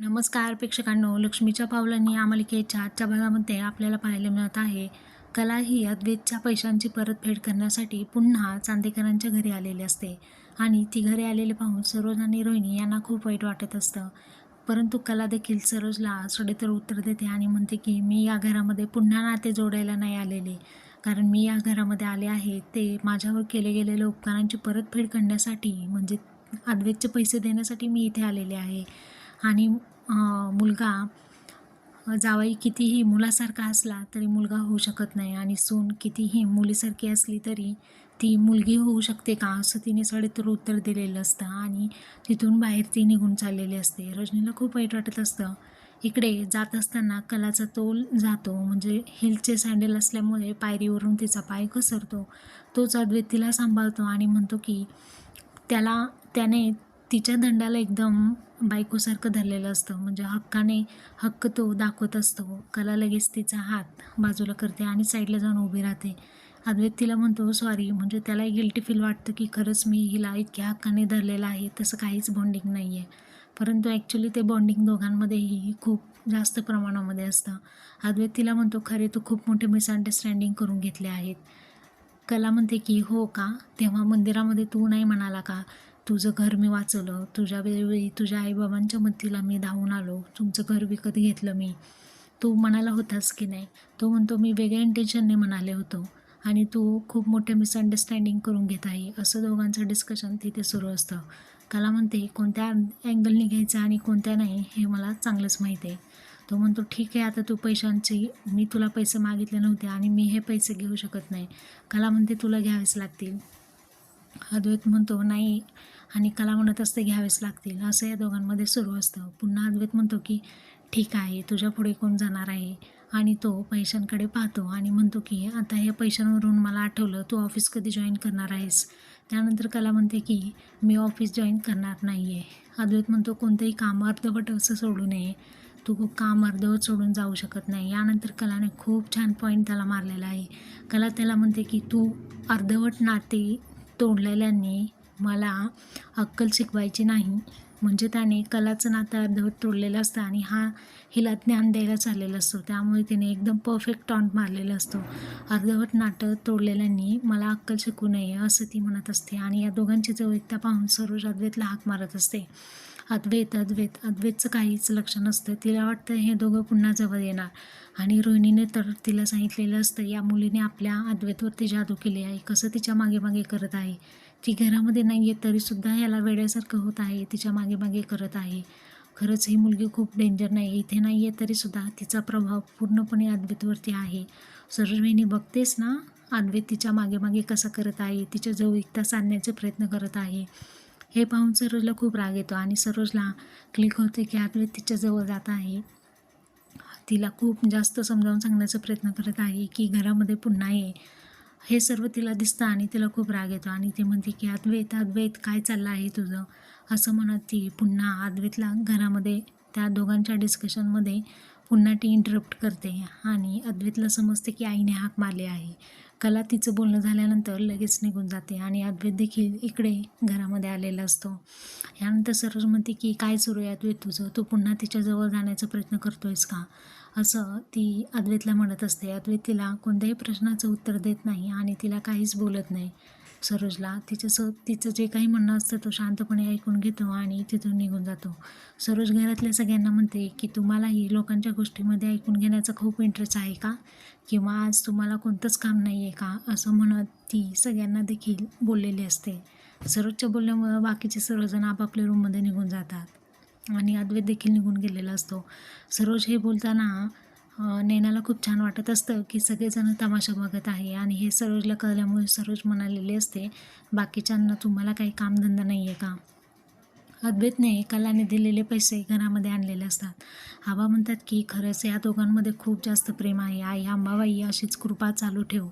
नमस्कार प्रेक्षकांनो लक्ष्मीच्या पावलांनी या मालिकेच्या आजच्या भागामध्ये आपल्याला पाहायला मिळत आहे कला ही अद्वैतच्या पैशांची परतफेड करण्यासाठी पुन्हा चांदेकरांच्या घरी आलेली असते. आणि ती घरी आलेले पाहून सरोज आणि रोहिणी यांना खूप वाईट वाटत असतं. परंतु कला देखील सरोजला सडेतर उत्तर देते आणि म्हणते की मी या घरामध्ये पुन्हा नाते जोडायला नाही आलेले. कारण मी या घरामध्ये आले आहे ते माझ्यावर केले गेलेल्या उपकारांची परतफेड करण्यासाठी म्हणजे अद्वैतचे पैसे देण्यासाठी मी इथे आलेले आहे. आणि मुलगा जावई कितीही मुलासारखा असला तरी मुलगा होऊ शकत नाही आणि सून कितीही मुलीसारखी असली तरी ती मुलगी होऊ शकते का असं तिने सडेतर उत्तर दिलेलं असतं आणि तिथून बाहेर ती निघून चाललेली असते. रजनीला खूप वाईट वाटत असतं. इकडे जात असताना कलाचा तोल जातो. म्हणजे हिलचे सँडल असल्यामुळे पायरीवरून तिचा पाय घसरतो. तोच अद्वैत तिला सांभाळतो आणि म्हणतो की त्याला त्याने तिच्या दंडाला एकदम बायकोसारखं धरलेलं असतं. म्हणजे हक्काने हक्क तो दाखवत असतो. कला लगेच तिचा हात बाजूला करते आणि साईडला जाऊन उभी राहते. अद्वैत तिला म्हणतो सॉरी म्हणजे त्याला गिल्टी फील वाटतं की खरंच मी हिला इतक्या हक्काने धरलेलं आहे. तसं काहीच बॉन्डिंग नाही आहे परंतु ॲक्च्युली ते बॉन्डिंग दोघांमध्येही खूप जास्त प्रमाणामध्ये असतं. अद्वैत तिला म्हणतो खरे तू खूप मोठे मिसअंडरस्टँडिंग करून घेतले आहेत. कला म्हणते की हो का? तेव्हा मंदिरामध्ये तू नाही म्हणाला का? तुझं घर मी वाचवलं. तुझ्या वेळी तुझ्या आईबाबांच्या मदतीला मी धावून आलो. तुमचं घर विकत घेतलं मी. तू म्हणाला होतास की नाही? तो म्हणतो मी वेगळ्या इंटेन्शनने म्हणाले होतो आणि तू खूप मोठे मिसअंडरस्टँडिंग करून घेत आहे. असं दोघांचं डिस्कशन तिथे सुरू असतं. कला म्हणते कोणत्या अँगलने घ्यायचं आणि कोणत्या नाही हे मला चांगलंच माहीत आहे. तो म्हणतो ठीक आहे आता तू पैशांची मी तुला पैसे मागितले नव्हते आणि मी हे पैसे घेऊ शकत नाही. कला म्हणते तुला घ्यावेच लागतील. अद्वैत म्हणतो नाही आणि कला म्हणत असते घ्यावेच लागतील. असं या दोघांमध्ये सुरू असतं. पुन्हा अद्वैत म्हणतो की ठीक आहे तुझ्या पुढे कोण जाणार आहे? आणि तो पैशांकडे पाहतो आणि म्हणतो की आता या पैशांवरून मला आठवलं तू ऑफिस कधी जॉईन करणार आहेस? त्यानंतर कला म्हणते की मी ऑफिस जॉईन करणार नाही आहे अद्वैत म्हणतो कोणतंही काम अर्धवट असं सोडू नये. तू खूप काम अर्धवट सोडून जाऊ शकत नाही. यानंतर कलाने खूप छान पॉईंट त्याला मारलेला आहे. कला त्याला म्हणते की तू अर्धवट नाते तोडलेल्यांनी मला अक्कल शिकवायची नाही. म्हणजे त्याने कलाचं नातं अर्धवट तोडलेलं असतं आणि हा हिला ज्ञान द्यायला चाललेलं असतो. त्यामुळे तिने एकदम परफेक्ट टॉन्ट मारलेला असतो. अर्धवट नाटक तोडलेल्यांनी मला अक्कल शिकू नये असं ती म्हणत असते आणि या दोघांची जवळता पाहून सर्व अद्वैतला हाक मारत असते. अद्वैत अद्वैत अद्वैतचं काहीच लक्ष नसतं. तिला वाटतं हे दोघं पुन्हा जवळ येणार. आणि रोहिणीने तर तिला सांगितलेलं असतं या मुलीने आपल्या अद्वैतवरती जादू केली आहे. कसं तिच्यामागे मागे करत आहे? ती घरामध्ये नाही आहे तरीसुद्धा याला वेड्यासारखं होत आहे. तिच्यामागे मागे करत आहे. खरंच ही मुलगी खूप डेंजर नाही. इथे नाही आहे तरीसुद्धा तिचा प्रभाव पूर्णपणे अद्वैतवरती आहे. सरोजवाहिनी बघतेस ना अद्वैत तिच्यामागे मागे कसा करत आहे? तिच्या जवळीकता सांधण्याचे प्रयत्न करत आहे. हे पाहून सरोजला खूप राग येतो आणि सरोजला क्लिक होते की अद्वैत तिच्याजवळ जात आहे. तिला खूप जास्त समजावून सांगण्याचा प्रयत्न करत आहे की घरामध्ये पुन्हा ये. हे सर्व तिला दिसतं आणि तिला खूप राग येतो आणि ते म्हणते की अद्वैत अद्वैत काय चाललं आहे तुझं? असं म्हणत ती पुन्हा अद्वैतला घरामध्ये त्या दोघांच्या डिस्कशनमध्ये पुन्हा ती इंटरप्ट करते आणि अद्वैतला समजते की आईने हाक मारले आहे. कला तिचं बोलणं झाल्यानंतर लगेच निघून जाते आणि अद्वैत देखील इकडे घरामध्ये आलेला असतो. यानंतर सरोज म्हणते की काय सुरू आहे अद्वैत तुझं? तू पुन्हा तिच्याजवळ जाण्याचा प्रयत्न करतोयस का? असं ती अद्वैतला म्हणत असते. अद्वैत तिला कोणत्याही प्रश्नाचं उत्तर देत नाही आणि तिला काहीच बोलत नाही. सरोजला. तिचं स तिचं जे काही म्हणणं असतं तो शांतपणे ऐकून घेतो आणि तिथून निघून जातो. सरोज घरातल्या सगळ्यांना म्हणते की तुम्हालाही लोकांच्या गोष्टीमध्ये ऐकून घेण्याचा खूप इंटरेस्ट आहे का? किंवा आज तुम्हाला कोणतंच काम नाही आहे का? असं म्हणत ती सगळ्यांना देखील बोललेली असते. सरोजच्या बोलल्यामुळं बाकीचे सर्वजण आपापल्या रूममध्ये निघून जातात आणि अद्वैत देखील निघून गेलेला असतो. सरोज हे बोलताना नेण्याला खूप छान वाटत असतं की सगळेजण तमाशा बघत आहे आणि हे सरोजला कळल्यामुळे सरोज म्हणालेली असते बाकीच्यांना तुम्हाला काही कामधंदा नाही आहे का? अद्वैतने कलाने दिलेले पैसे घरामध्ये आणलेले असतात. आबा म्हणतात की खरंच या दोघांमध्ये खूप जास्त प्रेम आहे. आई अंबाबाई अशीच कृपा चालू ठेव.